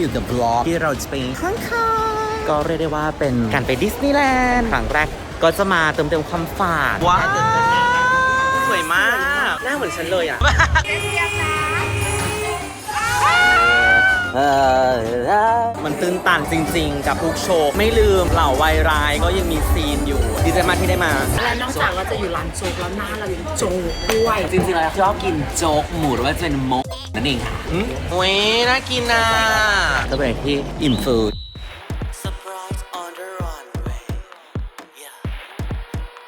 อยู่กับบล็อกที่เราจะไปข้างคาวก็เรียกได้ว่าเป็นการไปดิสนีย์แลนด์ครั้งแรกก็จะมาเติมเต็มความฝันว้าวสวยมากหน้าเหมือนฉันเลยอะ มันตื้นตันจริง ๆ กับทุกโชว์ไม่ลืมเหล่าวัยร้ายก็ยังมีซีนอยู่ดีใจมากที่ได้มา และนอกจากเราจะอยู่ร้านโจ๊กแล้วหน้าเรายังโจ๊กด้วยจริงๆแล้วชอบกินโจ๊กหมูหรือว่าจะเป็นมกนั่นเองค่ะโอ้ยน่ากินนะก็เป็นที่อิ่มฟูด Surprise on the runway. Yeah.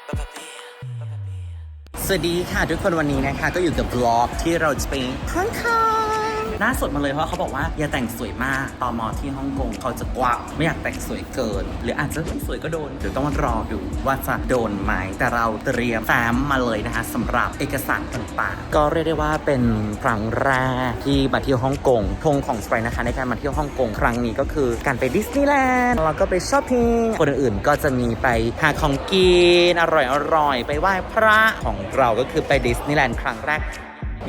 Ba-ba-bee, ba-ba-bee. สวัสดีค่ะทุกคนวันนี้นะคะ ก็อยู่กับบล็อกที่เราจะไปฮ่องกง หน้าสดมาเลยเพราะเขาบอกว่าอย่าแต่งสวยมากตอมอที่ฮ่องกงเขาจะกวักไม่อยากแต่งสวยเกิน หรืออาจจะไม่สวยก็โดนเดี๋ยวต้องรอดูว่าจะโดนไหมแต่เราเตรียมแฟ้มมาเลยนะคะสำหรับเอกสารต่างๆ ก็เรียกได้ว่าเป็นครั้งแรกที่มาเที่ยวฮ่องกงธงของสไปนะคะในการมาเที่ยวฮ่องกงครั้งนี้ก็คือการไปดิสนีย์แลนด์แล้วก็ไปช้อปปิ้งคนอื่นๆก็จะมีไปหาของกินอร่อยๆไปไหว้พระของเราก็คือไปดิสนีย์แลนด์ครั้งแรก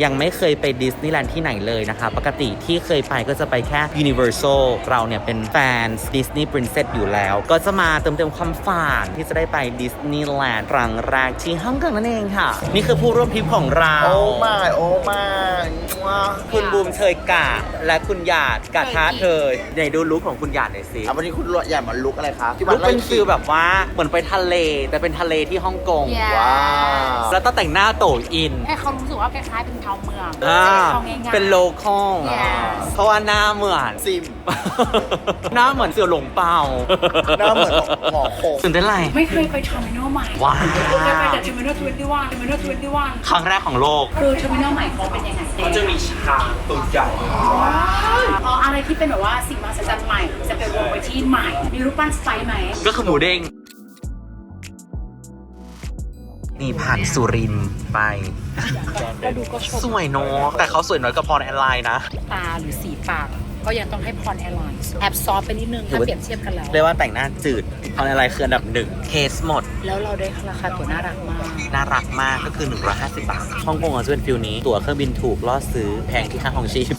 ยังไม่เคยไปดิสนีย์แลนด์ที่ไหนเลยนะคะ ปกติที่เคยไปก็จะไปแค่ Universal เราเนี่ยเป็นแฟนดิสนีย์ปรินเซสอยู่แล้ว ก็จะมาเติมเต็มความฝันที่จะได้ไปดิสนีย์แลนด์ครั้งแรกที่ฮ่องกงนั่นเองค่ะ นี่คือผู้ร่วมทริปของเรา โอ้มาโอ้มาว้าคุณบูมเชยกาและคุณหยาดกาท้าเธอไหนดูลุคของคุณหยาดหน่อยสิอะวันนี้คุณอยากมาลุกอะไรคะที่ลุคเป็นไล่ฟิลแบบว่าเหมือนไปทะเล แต่เป็นทะเลที่ฮ่องกง Yeah ว้าวแล้วต้องแต่งหน้าโตอินให้เขารู้สึกว่าคล้ายๆเป็นชาวเมืองอ่าเขาง่ายๆ เป็นโลคอล Yes เพราะว่าหน้าเหมือน ซิม หน้าเหมือนเสี่ยวหลงเปาหน้าเหมือนหมอโคง ตื่นเต้นอะไร ไม่เคยไปเทอร์มินอลใหม่ว้าว เคยไปแต่เทอร์มินอลทเวนตี้วันเทอร์มินอลทเวนตี้วันครั้งแรกของโลก คือเทอร์มินอลใหม่เขาเป็นยังไงเขาจะมีช้างตัวใหญ่อ๋ออะไรที่เป็นแบบว่าสิ่งมหัศจรรย์ใหม่ จะเป็นวงไปที่ใหม่ มีรูปปั้นสไปซ์ไหม ก็คือหมูเด้ง นี่ผ่านสุรินทร์ไป แล้วดูก็ชมสวยเนอะแต่เขาสวยน้อยกว่าพรแอนไลน์นะ ตาหรือสีปาก ก็ยังต้องให้พรแอร์ไลน์แอบซอฟต์ไปนิดนึงถ้าเปรียบเทียบกันแล้ว เรียกว่าแต่งหน้าจืดพรแอนไลน์คืออันดับหนึ่งเคสหมด แล้วเราได้ราคาตัวน่ารักมาก น่ารักมากก็คือ 150 บาทฮ่องกงอะจะเป็นฟิลนี้ ตั๋วเครื่องบินถูกล่อซื้อแพงที่ค่าของชีพ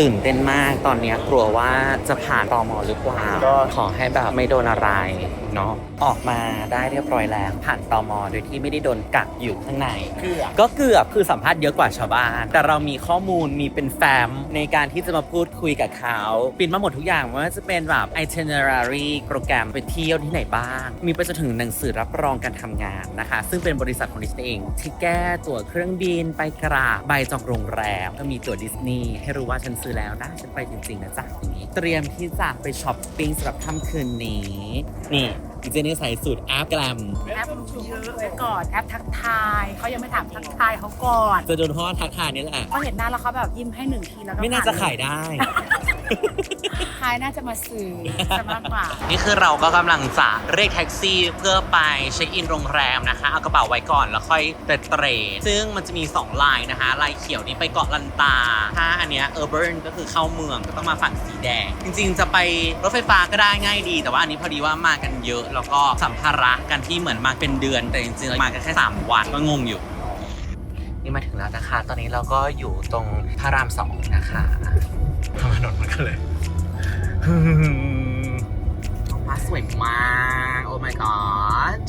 ตื่นเต้นมากตอนเนี้ยกลัวว่าจะผ่านตอมอหรือเปล่าขอให้แบบไม่โดนอะไร เนาะออกมาได้เรียบร้อยแล้วผ่านตอมอโดยที่ไม่ได้โดนกักอยู่ข้างใน เกือบก็เกือบคือสัมภาษณ์เยอะกว่าชาวบ้าน แต่เรามีข้อมูลมีเป็นแฟ้มในการที่จะมาพูดคุยกับเขาปินมาหมดทุกอย่างไม่ว่าจะเป็นแบบ itinerary โปรแกรมไปเที่ยวที่ไหนบ้าง มีไปจนถึงหนังสือรับรองการทำงานนะคะ ซึ่งเป็นบริษัทของดิสนีย์เองที่แก้ตั๋วเครื่องบินไปกราบใบจองโรงแรมก็มีตั๋วดิสนีย์ให้รู้ว่าฉันซื้อแล้วนะฉันไปจริงๆนะจ๊ะอย่างนี้ เตรียมที่จะไปช้อปปิ้งสำหรับค่ำคืนนี้นี่ดิ เจนี่ใส่สูตรแอปแกรมแอปรู้เยอะไว้ก่อนแอปทักทายเขายังไม่ถามทักทายเขาก่อนจะโดนพ่อทักทายนี่แหละเขาเห็นหน้าแล้วเขาแบบยิ้มให้หนึ่งทีแล้วก็ไม่น่าจะขายได้ ขายน่าจะมาซื้อจะมากกว่า นี่คือเราก็กำลังจะเรียกแท็กซี่เพื่อไปเช็คอินโรงแรมนะคะ เอากระเป๋าไว้ก่อนแล้วค่อยเตะเตรซึ่งมันจะมี 2 ลายนะคะ ลายเขียวนี่ไปเกาะลันตา ถ้าอันเนี้ยเออร์เบิร์นก็คือเข้าเมืองก็ต้องมาฝั่งสีแดง จริงๆ จะไปรถไฟฟ้าก็ได้ง่ายดี แต่ว่าอันนี้พอดีว่ามากันเยอะ แล้วก็สัมภาระกันที่เหมือนมาเป็นเดือน แต่จริงๆ มากันแค่ 3 วันก็งงอยู่ นี่มาถึงแล้วนะคะ ตอนนี้เราก็อยู่ตรงพระรามสองนะคะถนนมันก็เลยฟ้าสวยมาก Oh my god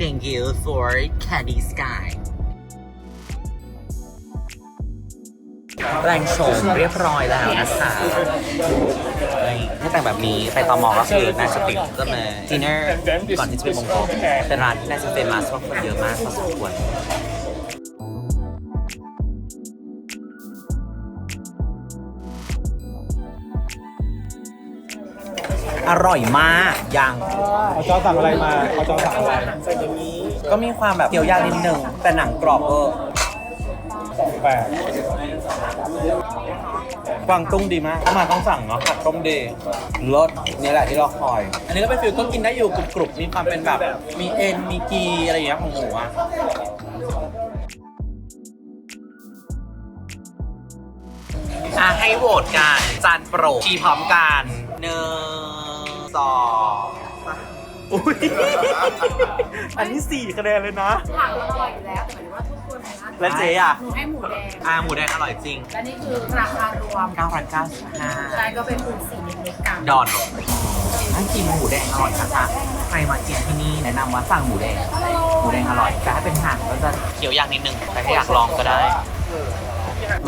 Thank you for Candy Sky แปลงโฉมเรียบร้อยแล้วนะคะถ้าแต่งแบบนี้ไปตอมอก็คือน่าจะติดก็มาดินเนอร์ก่อนที่จะไปมงกงเป็นร้านที่น่าจะเป็นมาสเพราะคนเยอะมากพอสมควร อร่อยมากยังเขาจอสั่งอะไรมาเขาจอสั่งอะไรใส่ยี้ก็มีความแบบเกี๊ยวยากนิดนึงแต่หนังกรอบเออแปลกางตุ้งดีมากถ้ามาต้องสั่งเนาะผัดต้มเดย์รสนี่แหละที่เราคอย อันนี้ก็เป็นฟิลก็กินได้อยู่กรุบๆมีความเป็นแบบ มีเอ็นมีกีอะไรอย่างของหมูอะอะให้โหวตกันจานโปรดทีพร้อมกันหนึ่ง สองอุ้ยอันนี้สี่คะแนนเลยนะ ผักเราอร่อยอยู่แล้วแต่หมายถึงว่าทุกคนนะแล้วเจ๊อะ หนูให้หมูแดงอ่าหมูแดงอร่อยจริง และนี่คือราคารวม995ใช่ก็เป็นปูนสีเล็กๆกันดอนถ้ากินหมูแดงอร่อยนะคะใครมากินที่นี่แนะนำว่าสั่งหมูแดง หมูแดงอร่อย แต่ถ้าเป็นห่างก็จะเคี้ยวยากนิดนึง แต่ถ้าอยากลองก็ได้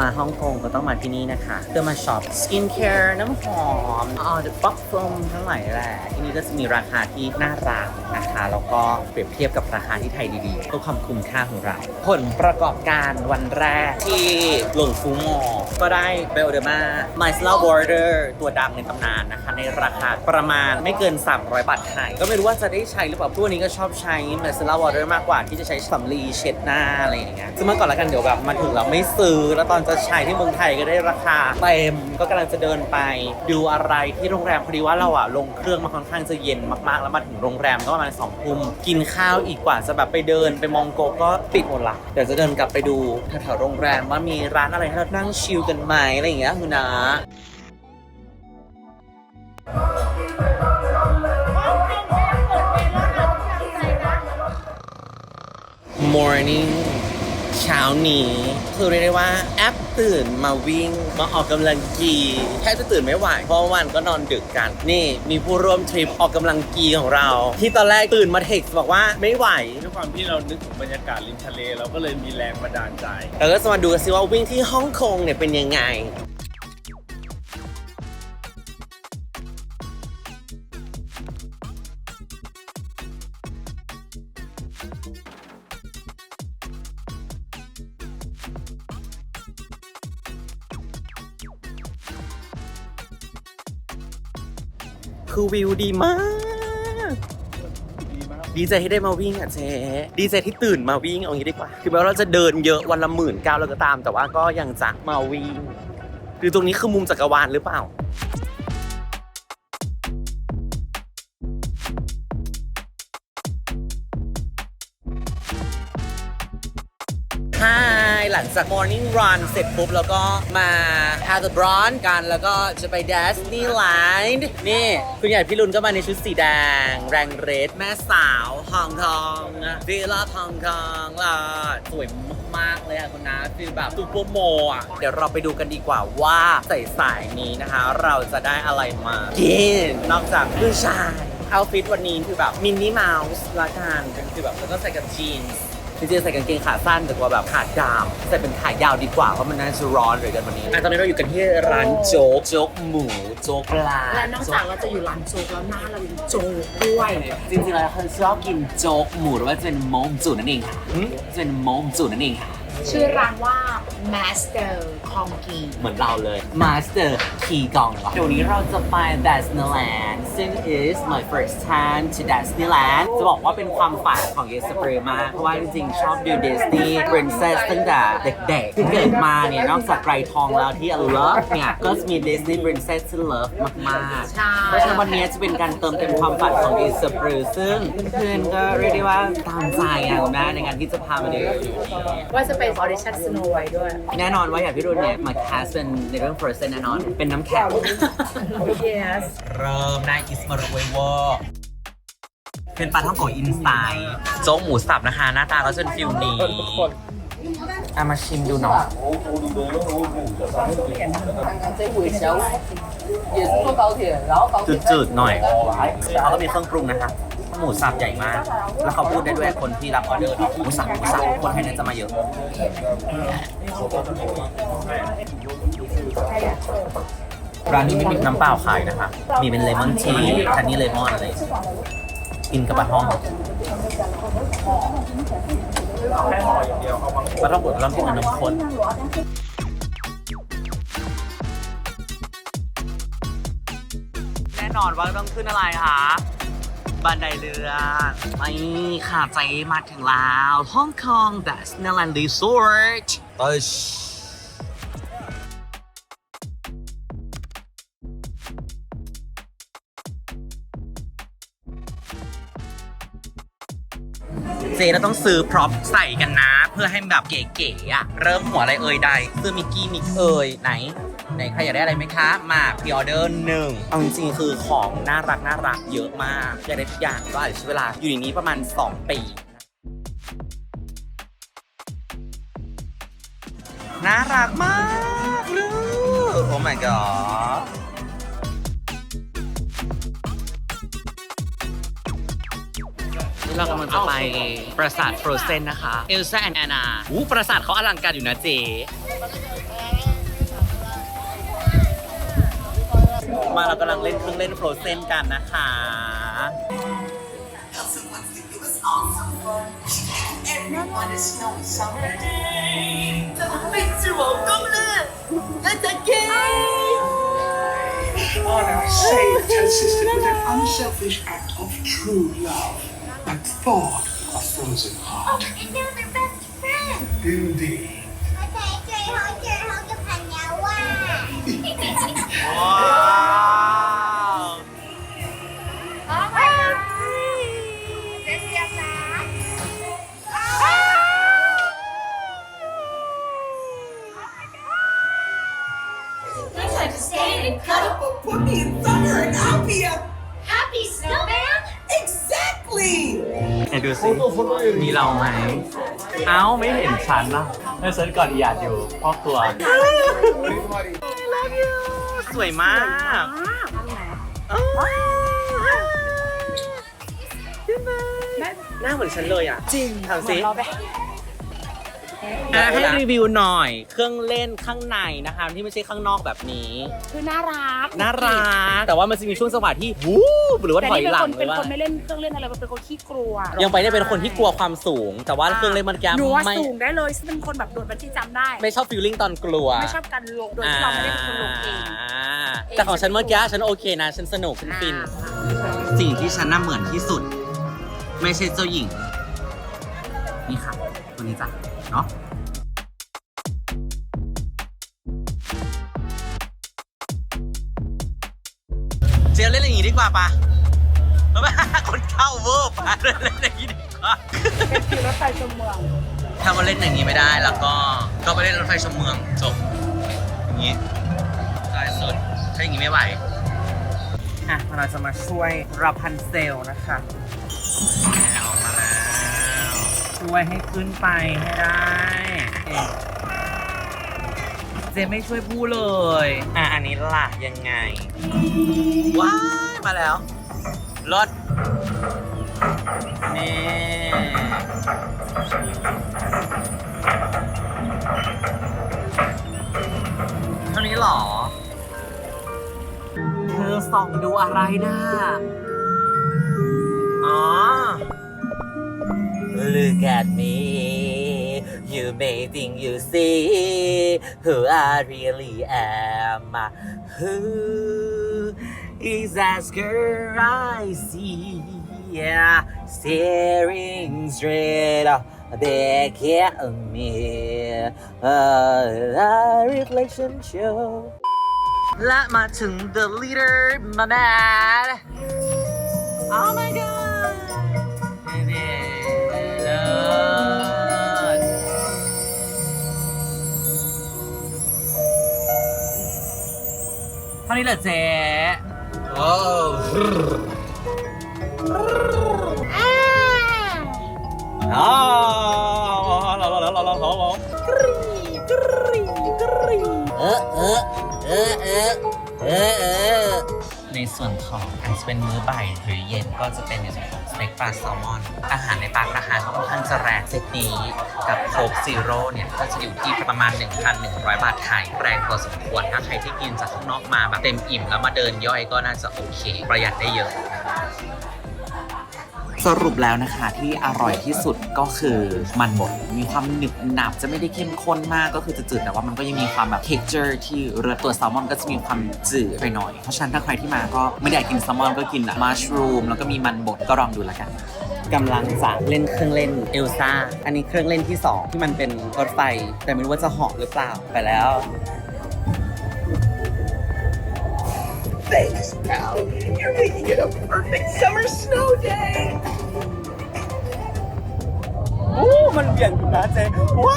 มาฮ่องกงก็ต้องมาที่นี่นะคะเพื่อมาช็อปสกินแคร์น้ำหอมออเดอะป๊อปฟมทั้งหลายแหละ ที่นี่ก็จะมีราคาที่น่ารักนะคะ แล้วก็เปรียบเทียบกับราคาที่ไทยดีๆเพื่อความคุ้มค่าของเรา ผลประกอบการวันแรกที่หลงฟูมอก็ได้เบลเดอร์มา m y s l a w Border ตัวดังในตำนานนะคะ ในราคาประมาณไม่เกิน 300 บาทไทย ก็ไม่รู้ว่าจะได้ใช้หรือเปล่าทุกวันนี้ก็ชอบใช้ m y s l a w Border มากกว่าที่จะใช้สำลีเช็ดหน้าอะไรอย่างเงี้ยซึ่งเมื่อก่อนแล้วกันเดี๋ยวแบบมาถึงเราไม่ซื้อแล้วตอนจะใช้ที่เมืองไทยก็ได้ราคาเต็มก็กำลังจะเดินไปดูอะไรที่โรงแรมพอดีว่าเราอะลงเครื่องมาค่อนข้างจะเย็นมากๆ แล้วมาถึงโรงแรมก็ประมาณสองทุ่มกินข้าวอีกกว่าจะแบบไปเดินไปมองโกก็ปิดหมดละเดี๋ยวจะเดินกลับไปดูแถวๆโรงแรมว่ามีร้านอะไรให้เรานั่งชิลกันไหมอะไรอย่างเงี้ยคุณนะ morning เช้านี้ คือเรียกได้ว่าแอปตื่นมาวิ่งมาออกกำลังกีแทบจะตื่นไม่ไหวเพราะวันก็นอนดึกกัน นี่มีผู้ร่วมทริปออกกำลังกีของเรา ที่ตอนแรกตื่นมาเทคบอกว่าไม่ไหวด้วยความที่เรานึกถึงบรรยากาศริมทะเลเราก็เลยมีแรงบันดาลใจเราก็จะมาดูกันสิว่าวิ่งที่ฮ่องกงเนี่ยเป็นยังไง คือวิวดีมาก ดีใจที่ได้มาวิ่งอะเจ๊ดีใจที่ตื่นมาวิ่งเอางี้ดีกว่า คือแม้ว่าเราจะเดินเยอะวันละหมื่นเก้าแล้วก็ตาม แต่ว่าก็ยังจะมาวิ่ง คือตรงนี้คือมุมจักรวาลหรือเปล่า ลังจาก morning run เสร็จปุ๊บ แล้วก็มา have a brunch กันแล้วก็จะไป Disneyland นี่ คุณใหญ่พี่ลุนก็มาในชุดสีแดง แรงเรด แม่สาวฮองกองวิลล่าฮองกองล่ะสวยมากๆเลยอะคุณนะคือแบบซูเปอร์โมอะเดี๋ยวเราไปดูกันดีกว่าว่าใส่สายนี้นะคะ เราจะได้อะไรมากินนอกจากผู้ชายเอาฟิตวันนี้คือแบบมินนี่เมาส์ละกันคือแบบแล้วก็ใส่กับจีนส์ จริงๆใส่กางเกงขาสั้นแต่ว่าแบบขาดามใส่เป็นขายาวดีกว่าเพราะมันน่าจะร้อนเลยกันวันนี้อะตอนนี้เราอยู่กันที่ร้านโจ๊กโจ๊กหมูโจ๊กปลาและนอกจากเราจะอยู่ร้านโจ๊กแล้วหน้าเรามีโจ๊กด้วยจริงๆแล้วคนชอบกินโจ๊กหมูหรือว่าจะเป็นโมงจุนั่นเองค่ะจะเป็นโมงจุนั่นเองค่ะ ชื่อร้านว่า Master k o n g i เหมือนเราเลย Master คีกองเดี๋ยวนี้เราจะไป Disneyland ซึ่ง is my first time to Disneyland จะบอกว่าเป็นความฝันของเยสเปรมากเพราะว่าจริงๆ ชอบดู Disney Princess ตั้งแต่เด็กๆที่เกิดมาเนี่ย นอกจากไกรทองแล้วที่ I love เนี่ย ก็จะมี Disney Princess ที่ love มากๆใช่เพราะฉะนั้นวันนี้จะเป็นการเติมเต็มความฝันของเยสเปรซึ่งเพื่อนๆก็เรียกได้ว่าตามใจอะคุณแม่ในการที่จะพามาดูอยู่นี้ว่าจะเป็น audition Snow White ด้วย แน่นอนว่าอย่างพี่รุ่นเนี่ย มาแคสเป็นในเรื่อง Frozen แน่นอน เป็นน้ำแข็ง yes เริ่มได้อิสมารุเวเวอร์เป็นปลาท่องโกะอินสไตล์โจ๊กหมูสับนะคะ หน้าตาก็จะเป็นฟิลนี้เอามาชิมดูเนาะจืดๆหน่อยเขาก็มีเครื่องปรุงนะคะ หมูสับใหญ่มาก แล้วเขาพูดได้ด้วยคนที่รับออเดอร์เขาหมูสับหมูสับคนไทยนี่ยจะมาเยอะร้านนี้ไม่มีน้ำเปล่าขายนะคะ มีเป็นเลมอนทีอันนี้เลมอนเลยกินกับปลาท่องปลาท่องบดปลาท่องกินกับน้ำข้นแน่นอนว่าต้องขึ้นอะไรคะ บันไดเรือไปค่ะใจมาถึงแล้วฮ่องกง Disneyland Resort ตึชเจเราต้องซื้อพร็อพใส่กันนะ เพื่อให้แบบเก๋ๆอะเริ่มหัวอะไรเอ่ยใดเสื้อมิกกี้มิกเอ่ยไหน ไหนใครอยากได้อะไรไหมคะ มาพรีออเดอร์หนึ่งเอาจริงๆคือของน่ารักน่ารักเยอะมากอยากได้ทุกอย่างก็อาจจะใช้เวลาอยู่ในนี้ประมาณ 2 ปีน่ารักมากลูกโอ้ my god เรากำลังจะไปปราสาทโฟรเซนนะคะ เอลซ่าแอนแอนนาอู้ปราสาทเขาอลังการอยู่นะเจ มาเรากำลังเล่นเครื่องเล่นโฟรเซนกันนะคะ Anna saved her sister with an unselfish act of true love and thawed a frozen heart. And they're their best friends. Indeed. ว้าว ไม่เห็นฉันนะให้ฉันก่อนอีหยาดอยู่พ่อครัว สวยมากหน้าเหมือนฉันเลยอะ จริงทำสิ อะให้รีวิวหน่อยเครื่องเล่นข้างในนะคะที่ไม่ใช่ข้างนอกแบบนี้ คือน่ารักน่ารักแต่ว่ามันจะมีช่วงจังหวะที่วูบหรือว่าแต่ถอยนี่เป็นหลัคงนหรืเป็นอว่า คนไม่เล่นเครื่องเล่นอะไรมันเป็นคนขี้กลัวยังไปได้เป็นคนที่กลัวความสูง แต่ว่าเครื่องเล่นมันแกหนูว่าไม่สูงได้เลยฉันเป็นคนแบบโดดบันจี้จำได้ ไม่ชอบฟีลลิ่งตอนกลัวไม่ชอบการลงโดยที่เราไม่ได้เป็นคนลงเองาแต่ของฉันเมื่อกี้ฉันโอเคนะ ฉันสนุกฉันฟิน สิ่งที่ฉันน่าเหมือนที่สุด ไม่ใช่เจ้าหญิง นี่ค่ะตัวนี้จ้ะเนาะ ว่าปะแล้วคนเข้าเวอร์ปะเล่นอย่างนี้ดีกว่าเป็นฟิวรถไฟชมเมืองถ้ามาเล่นอย่างนี้ไม่ได้แล้วก็ก็ไปเล่นรถไฟชมเมืองจบอย่างนี้สายสุดถ้าอย่างนี้ไม่ไหวอะเราจะมาช่วยรับพันเซลนะคะออกมาแล้วช่วยให้ขึ้นไปให้ได้ เจไม่ช่วยพูดเลย อะอันนี้ล่ะยังไง ว้าย มาแล้ว รถ นี่ เท่านี้หรอ เธอส่องดูอะไรนะอ๋อ Look at me You may think you see Who I really am Who is that girl I see Yeah Staring straight back at me A reflection show และมาถึง the leader my man oh my god นี่เลิศเท่านี้เหรอเจ๊ โอ้อ้าวรอรอรอรอรอรอรอเออเออเออเออเออเออในส่วนของอาจจะเป็นมื้อบ่ายหรือเย็นก็จะเป็นในส่วนของ สเต็กปลาแซลมอน อาหารในปาร์คราคาค่อนข้างจะแรงเซตนี้ กับโค้กซีโร่เนี่ย ก็จะอยู่ที่ประมาณ 1,100 บาทไทย แรงพอสมควร ถ้าใครที่กินจากข้างนอกมาแบบเต็มอิ่มแล้วมาเดินย่อยก็น่าจะโอเค ประหยัดได้เยอะ สรุปแล้วนะคะที่อร่อยที่สุดก็คือมันบดมีความหนึบหนับจะไม่ได้เข้มข้นมากก็คือจะจืดแต่ว่ามันก็ยังมีความแบบ texture ที่เรือตัวแซลมอนก็จะมีความจืดไปหน่อย เพราะฉะนั้นถ้าใครที่มาก็ไม่ได้กกินแซลมอนก็กินมัชรูมแล้วก็มีมันบดก็ลองดูแล้วกันกำลังจะเล่นเครื่องเล่นเอลซ่าอันนี้เครื่องเล่นที่ 2 ที่มันเป็นรถไฟ แต่ไม่รู้ว่าจะเหาะหรือเปล่าไปแล้ว Thanks, pal. You're making it a perfect summer snow day. โอ้มันเบี่ยงอยู่นะเจ๊ว้า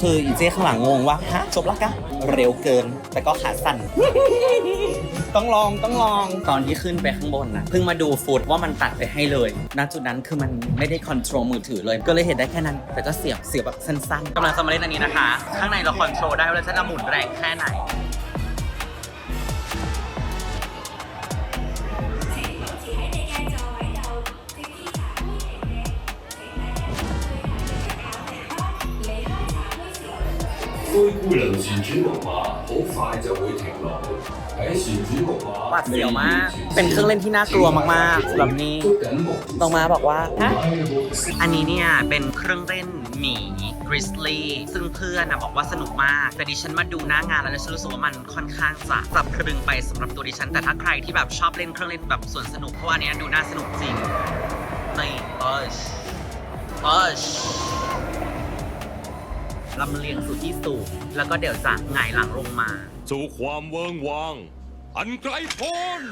คืออีเจ้ข้างหลังงงว่าฮะจบแล้วกะเร็วเกิน แต่ก็ขาสั่น ต้องลองต้องลองตอนที่ขึ้นไปข้างบนนะเพิ่งมาดูฟุตว่ามันตัดไปให้เลยณจุดนั้นคือมันไม่ได้คอนโทรลมือถือเลย ก็เลยเห็นได้แค่นั้น แต่ก็เสียบเสียบแบบสั้นๆกำลังจะมาเล่นอันนี้นะคะ ข้างในเราคอนโทรลได้ว่าเราจะหมุนแรงแค่ไหน 灰姑娘旋转木马好快就会停落去，喺旋转木马 หวาดเสียวมาก เป็นเครื่องเล่นที่น่ากลัวมากๆสำหรับนี่ 捉紧木 ตรงมาบอกว่าฮะอันนี้เนี่ยเป็นเครื่องเล่นหมีกริสลี่ซึ่งเพื่อนนะบอกว่าสนุกมาก แต่ดิฉันมาดูหน้างานแล้วฉันรู้สึกว่ามันค่อนข้างจะสับพรึงไปสำหรับตัวดิฉัน แต่ถ้าใครที่แบบชอบเล่นเครื่องเล่นแบบสวนสนุกเพราะว่าอันเนี้ยดูน่าสนุกจริงนี่เอชเอช ลำเลียงสู่ที่สูง แล้วก็เดี๋ยวจะหงายหลังลงมา สู่ความเวิงวาง อันไกลโพ้น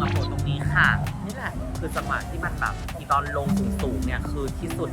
มาโผล่ตรงนี้ค่ะ นี่แหละ คือจังหวะที่มันแบบที่ ตอนลงสูงๆเนี่ยคือที่สุด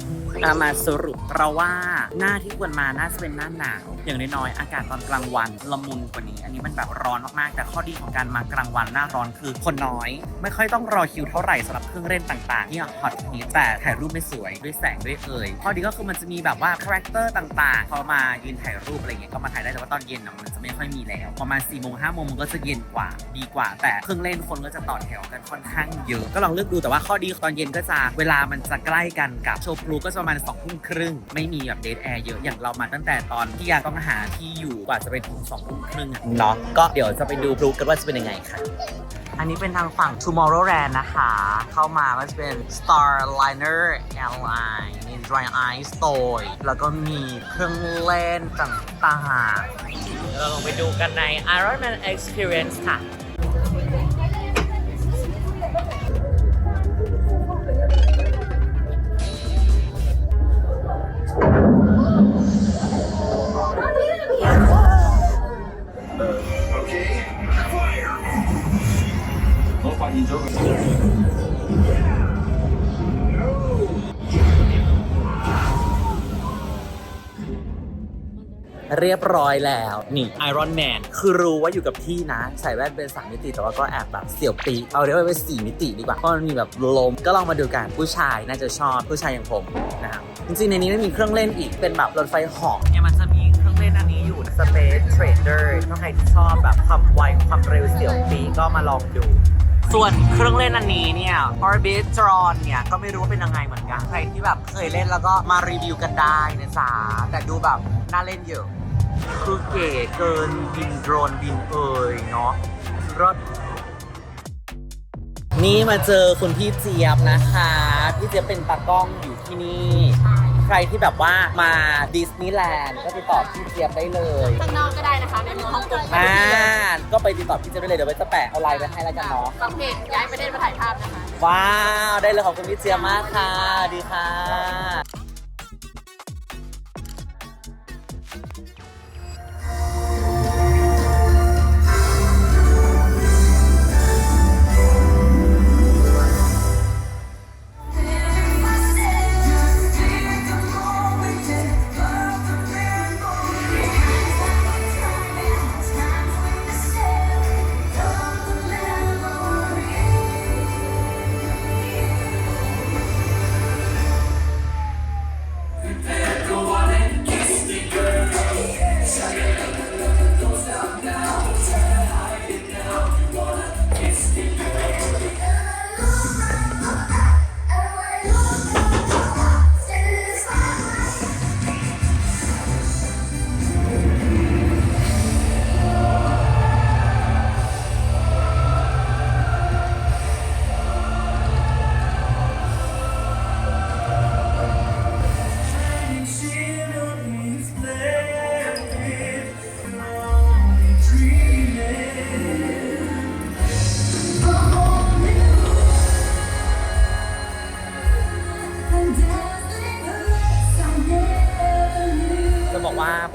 อามาสรุปเราว่าหน้าที่ควรมาน่าจะเป็นหน้าหนาว อย่างน้อยๆอากาศตอนกลางวันละมุนกว่านี้ อันนี้มันแบบร้อนมากๆ แต่ข้อดีของการมากลางวันหน้าร้อนคือคนน้อย ไม่ค่อยต้องรอคิวเท่าไหร่สำหรับเครื่องเล่นต่างๆที่ฮอตฮิตแต่ถ่ายรูปไม่สวยด้วยแสงด้วยเอ่ยข้อดีก็คือมันจะมีแบบว่าคาแรคเตอร์ต่างๆพอมายืนถ่ายรูปอะไรเงี้ยก็มาถ่ายได้แต่ว่าตอนเย็นน่ะมันจะไม่ค่อยมีแล้วประมาณ4ี่โมงห้าโมงมันก็จะเย็นกว่าดีกว่า แต่เครื่องเล่นคนก็จะต่อแถวกันค่อนข้างเยอะก็ลองเลือกดูแต่ว่าข้อดีตอนเย็นก็จะเวลามันจะใกล้กันกับโชว์พลูก็จะประมาณสองทุ่มครึ่งไม่มีแบบเดทแอร์เยอะอย่างเรามาตั้งแต่ตอนที่ยังต้องหาที่อยู่กว่าจะไปถึงสองทุ่มครึ่งอะเนาะก็เดี๋ยวจะไปดูพลูกันว่าจะเป็นยังไงค่ะ อันนี้เป็นทางฝั่ง Tomorrowland นะคะ เข้ามาก็จะเป็น Starliner Airline มี Dry Ice Toy แล้วก็มีเครื่องเล่นต่างๆ เราลองไปดูกันใน Iron Man Experience ค่ะ เรียบร้อยแล้ว นี่ไอรอนแมนคือรู้ว่าอยู่กับที่นะ ใส่แว่นเป็นสามมิติแต่ว่าก็แอบแบบเสี่ยวปี เอาเรียกว่าเป็นสี่มิติดีกว่าเพราะมันมีแบบลมก็ลองมาดูกันผู้ชายน่าจะชอบผู้ชายอย่างผมนะครับจริงๆในนี้มันมีเครื่องเล่นอีกเป็นแบบรถไฟเหาะเนี่ยมันจะมีเครื่องเล่นอันนี้อยู่ Space Trader ถ้าใครที่ชอบแบบความไวความเร็วเสี่ยวปีก็มาลองดูส่วนเครื่องเล่นอันนี้เนี่ย Orbitron เนี่ย ก็ไม่รู้ว่าเป็นยังไงเหมือนกัน ใครที่แบบเคยเล่นแล้วก็มารีวิวกันได้นะจ๊ะแต่ดูแบบน่าเล่นเยอะ คือเก๋เกินบินโดรนบินเอ่ยเนาะรถนี่มาเจอคุณพี่เจี๊ยบนะคะ พี่เจี๊ยบเป็นตากล้องอยู่ที่นี่ ใครที่แบบว่ามาดิสนีย์แลนด์ก็ติดต่อพี่เจี๊ยบได้เลยข้างนอกก็ได้นะคะในเมืองฮ่องกงอ่าก็ไปติดต่อพี่เจี๊ยบได้เลยเดี๋ยวไว้จะแปะเอาไลน์ไว้ให้แล้วกันเนาะบางเพจย้ายประเทศมาถ่ายภาพนะคะ ว้าว ได้เลยขอบคุณพี่เจี๊ยบมากค่ะ ดีค่ะ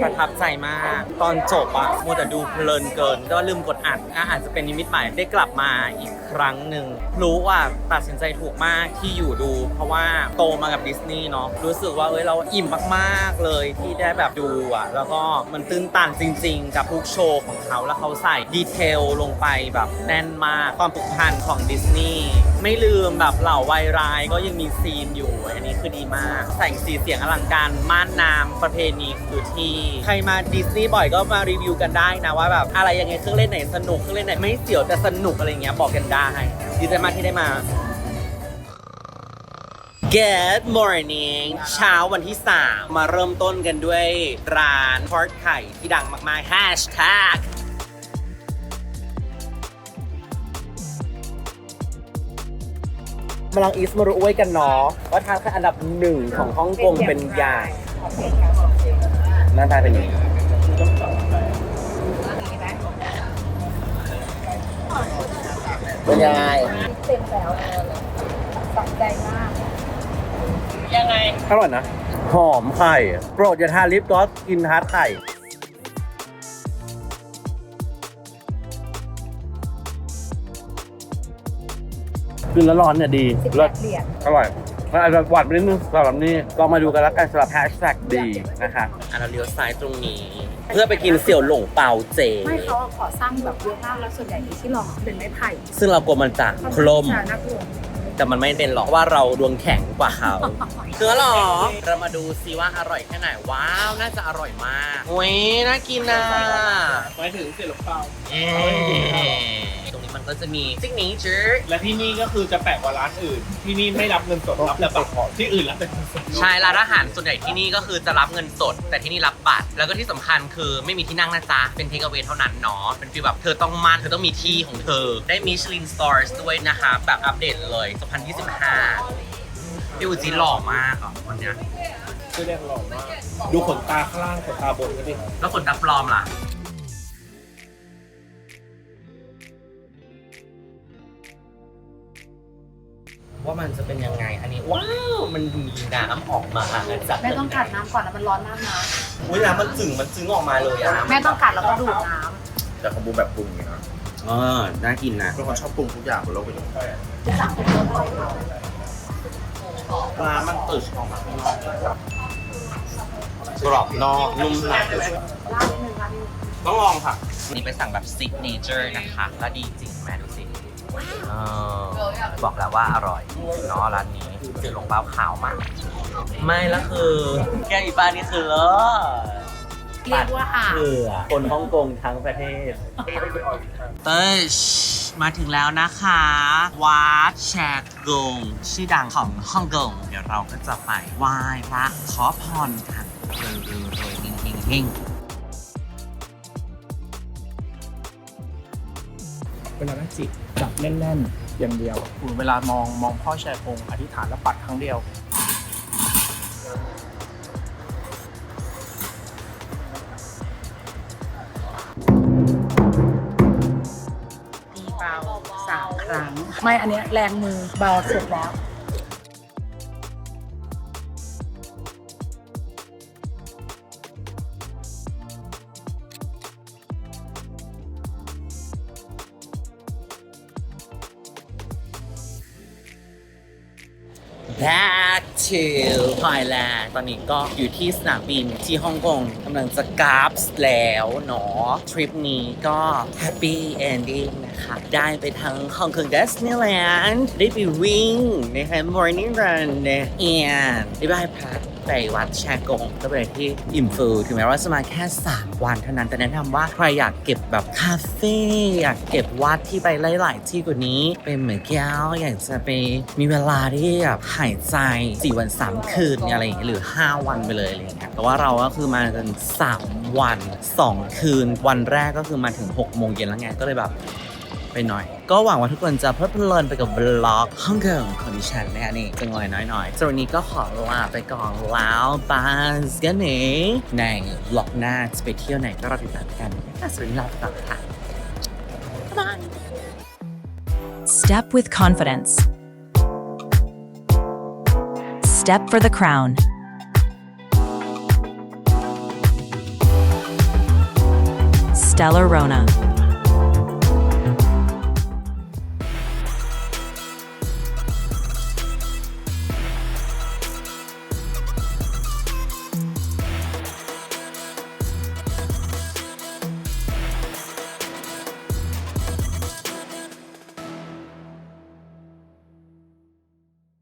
ประทับใจมาก ตอนจบอะมัวแต่ดูเพลินเกิน ก็ลืมกดอัดอะอาจจะเป็นนิมิตใหม่ได้กลับมาอีกครั้งหนึ่งรู้ว่าตัดสินใจถูกมากที่อยู่ดู เพราะว่าโตมากับดิสนีย์เนาะรู้สึกว่าเอ้ยเราอิ่มมากๆเลยที่ได้แบบดูอะแล้วก็มันตื้นตันจริง ๆ กับทุกโชว์ของเขาแล้วเขาใส่ดีเทลลงไปแบบแน่นมากความผูกพันของดิสนีย์ ไม่ลืมแบบเหล่าวัยร้ายก็ยังมีซีนอยู่ อันนี้คือดีมาก แสงสีเสียงอลังการม่านน้ำประเพณีคือที่ ใครมาดิสนีย์บ่อยก็มารีวิวกันได้นะว่าแบบอะไรยังไงเครื่องเล่นไหนสนุกเครื่องเล่นไหนไม่เสียวแต่สนุกอะไรเงี้ยบอกกันได้ดีใจมากที่ได้มา Good morning เช้าวันที่ 3 มาเริ่มต้นกันด้วยร้านทอดไข่ที่ดังมากๆ Hashtag มาลองอีสมารู้ไว้กันเนาะว่าทางคืออันดับหนึ่งของฮ่องกงเป็นใหญ่หน้าตาเป็นอย่างนี้เป็นยังไงยังไง อร่อยนะ หอมไข่ โปรดอย่าทาลิปกลอสกินทาร์ตไข่ กินแล้วร้อนเนี่ยดีเลิศอร่อยมันอาจจะหวานไปนิดนึงสำหรับนี่ลองมาดูกันแล้วกันสำหรับแฮชแท็กดีนะคะอะเราเลี้ยวซ้ายตรงนี้ เพื่อไปกินเสี่ยวหลงเปาเจ ไม่เขาอะก่อสร้างแบบเยอะมากแล้วส่วนใหญ่ที่ลองเป็นไม้ไผ่ซึ่งเรากลัวมันจะโคลมจะน่ากลัวแต่มันไม่เป็นหรอกว่าเราดวงแข็งกว่าเขาเชื่อหรอ เรามาดูซิว่าอร่อยแค่ไหน ว้าว น่าจะอร่อยมากเว้ยน่ากินนะหมายถึงศิลปะเอ๊ตรงนี้ มันก็จะมี signature และที่นี่ก็คือจะแปลกกว่าร้านอื่น ที่นี่ไม่รับเงินสดรับแต่บัตรที่อื่นรับแต่เงินสด ใช่ร้านอาหารส่วนใหญ่ที่นี่ก็คือจะรับเงินสด แต่ที่นี่รับบัตร แล้วก็ที่สำคัญคือไม่มีที่นั่งนะจ๊ะ เป็นเทคเอา a y เท่านั้นเนาะ เป็นฟีลแบบเธอต้องมันเธอต้องมีที่ของเธอ ได้มิชลินสตาร์ด้วยนะคะ แบบอัปเดตเลย 2025พี่อูจีหล่อมากอะวันเนี้ยคือเรียกหล่อมาก ดูขนตาข้างล่างขนตาบนก็ดิแล้วขนตาปลอมล่ะ ว่ามันจะเป็นยังไง อันนี้ว้าวมันมีน้ำออกมาจากแม่ต้องกัดน้ำก่อนแล้วมันร้อนมากนะอุ้ยน้ำมันจึงมันจึงออกมาเลยอะแม่ต้องกัดแล้วก็ดูดน้แต่เขาบูแบบปรุงไงครับเออน่ากินนะเป็นคนชอบปรุงทุกอย่างบนโลกใบนี้ปลามันตึกออกมาข้างนอกกรอบนอกนุ่มในต้องลองค่ะ นี่ไปสั่งแบบซิกเนเจอร์นะคะ แล้วดีจริงแม่ดูสิ เออบอกแล้วว่าอร่อยเนาะร้านนี้จืดลงเปล่าขาวมาก ไม่แล้วคือแก้วอีปลานี่คือเลิศำเรียกว่าอ่างเผื่อคนฮ่องกงทั้งประเทศ เต้ยมาถึงแล้วนะคะวัดแชกงชื่อดังของฮ่องกงเดี๋ยวเราก็จะไปไหว้พระขอพรกันเรยๆรวยๆเฮงๆ เฮงเวลานั่งจิตจับแน่นๆ อย่างเดียวเวลามองมองพ่อแชร์พงอธิษฐานแล้วปัดครั้งเดียวตีเบาสามครั้ง ไม่อันเนี้ยแรงมือเบาสุดแล้ว back to Thailand ตอนนี้ก็อยู่ที่สนามบินที่ฮ่องกงกำลังจะกราฟแล้วเนาะทริปนี้ก็ happy ending นะคะได้ไปทั้งฮ่องกง Disneyland ได้ไปวิ่งนะคะ morning run and ได้ไปพัก ไปวัดแชกงก็เป็นที่อิ่มฟูถึงแม้ว่าจะมาแค่3วันเท่านั้นแต่แนะนำว่าใครอยากเก็บแบบคาเฟ่อยากเก็บวัดที่ไปหลายๆที่กว่านี้ เป็นเหมือนแก้วอยากจะไปมีเวลาที่แบบหายใจ4วัน3คืนอะไรอย่างเงี้ยหรือ5วันไปเลยอะไรอย่างเงี้ยแต่ว่าเราก็คือมากัน3วัน2คืนวันแรกก็คือมาถึง6โมงเย็นแล้วไงก็เลยแบบ ไปหน่อย ก็หวังว่าทุกคนจะเพลิดเพลินไปกับบล็อกฮ่องกงของดิฉันนะคะนี่จังเลยน้อยๆสำหรับวันนี้ก็ขอลาไปก่อนแล้วบายกันเองในบล็อกหน้าจะไปเที่ยวไหนก็รอติดตามกันนะคะสวัสดีลาไปก่อนค่ะ Step with confidence. Step for the crown. Stellar Rona.